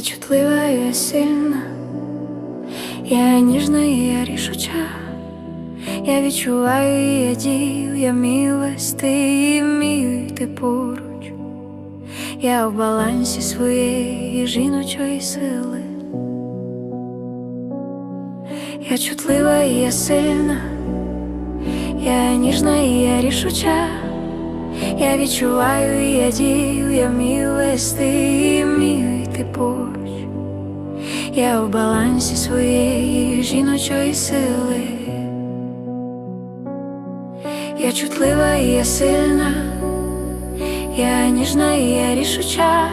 чутлива, і я сильна, я ніжна я рішуча, я відчуваю, я дію, я вмію вести і вмію поруч. Я в балансі своєї жіночої сили. Я чутлива я сильна, я ніжна я рішуча. Я відчуваю, я дію, я вмію вести поруч. Я в балансі своєї жіночої сили. Я чутлива і я сильна, я ніжна і я рішуча.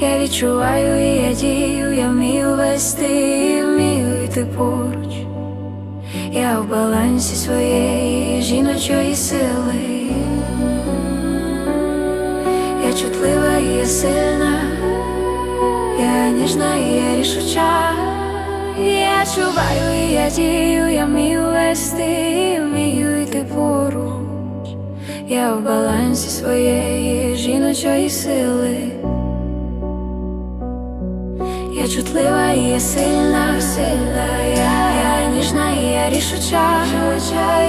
Я відчуваю, і я дію, я вмію вести і вмію йти поруч. Я в балансі своєї жіночої сили. Я чутлива і я сильна, ніжна і я рішуча. Я чуваю, і я дію, я вмію вести і вмію йти поруч. Я в балансі своєї жіночої сили. Я чутлива і я сильна, сильна, я, я ніжна і я рішуча,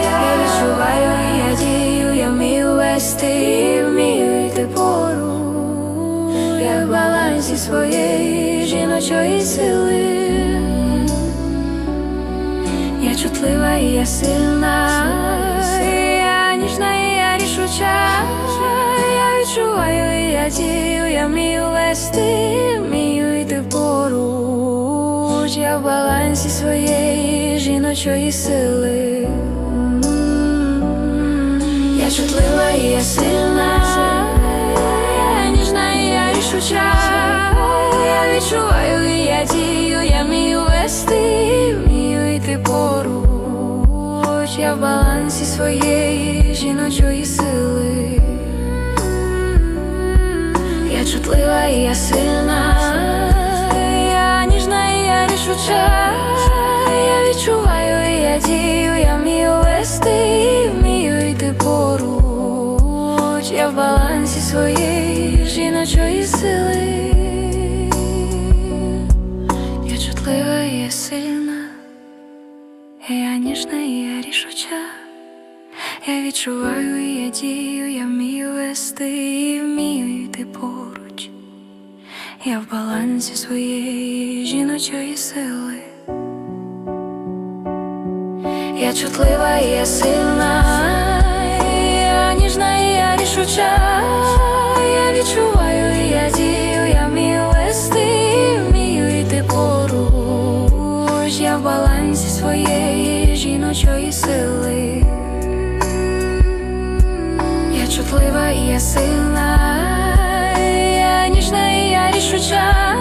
я відчуваю, і я дію, я вмію вести і вмію йти поруч. Я в балансі своєї жіночої сили. Я чутлива і я сильна, я ніжна і я рішуча. Я відчуваю, і я дію, я вмію вести, вмію йти поруч. Я в балансі своєї жіночої сили. Я чутлива і я сильна, я ніжна і я рішуча. Я відчуваю, Я в балансі своєї жіночої сили. Я чутлива і я сильна, я ніжна і я рішуча. Я відчуваю, і я дію, я вмію вести, і вмію йти поруч. Я в балансі своєї жіночої сили. Я чутлива і я сильна, я ніжна я рішуча. Я відчуваю, я дію, я вмію вести і вмію йти поруч. Я в балансі своєї жіночої сили. Я чутлива я сильна, я ніжна я рішуча. Жіночої сили. Я чутлива і я сильна, я ніжна і я рішуча.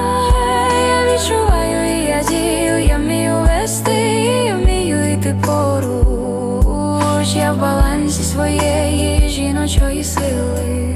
Я відчуваю, і я дію, я вмію вести, і вмію йти поруч. Я в балансі своєї жіночої сили.